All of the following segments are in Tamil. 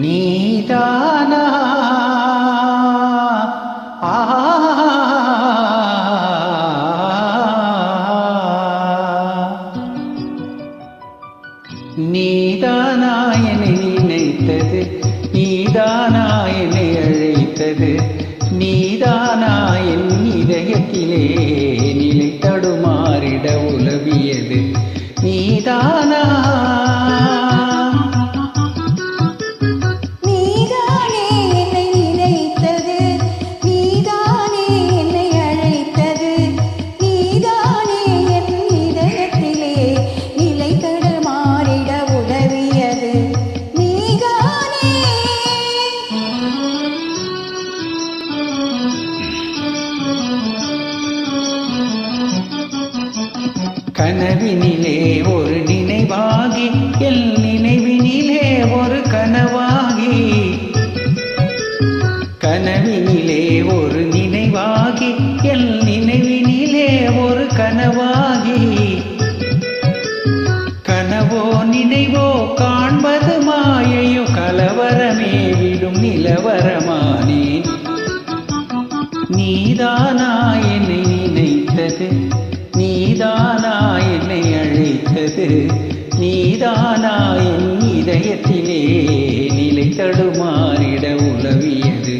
நீதானா? நீதானா என்னை நினைத்தது நீதானா என்னை அழைத்தது நீதானா என் இதயத்திலே நிலை தடுமாறிட உலவியது நீதானா கனவினிலே ஒரு நிற்கிறது நீதானா என் இதயத்திலே நிலை தடுமாறிட உளவியது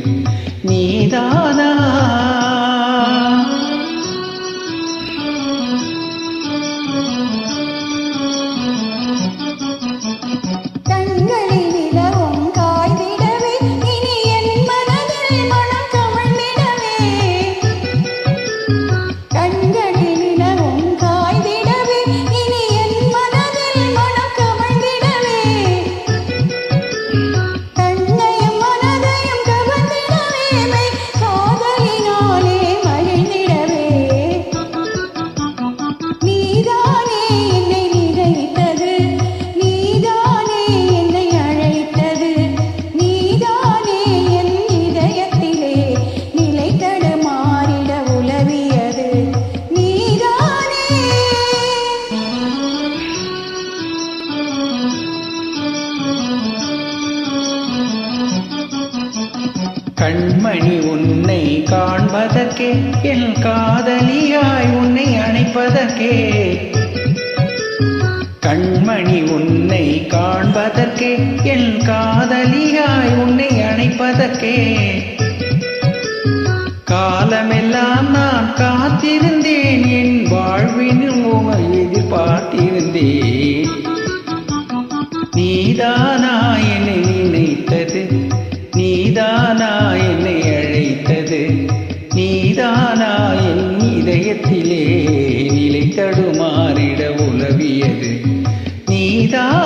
கண்மணி உன்னை காண்பதற்கே என் காதலியாய் உன்னை அணைப்பதற்கே. கண்மணி உன்னை காண்பதற்கே என் காதலியாய் உன்னை அணைப்பதற்கே. காலமெல்லாம் நான் காத்திருந்தேன் என் வாழ்வினும் உமை எதிர்பார்த்திருந்தேன். தடுமாறிட உலவியது நீதான்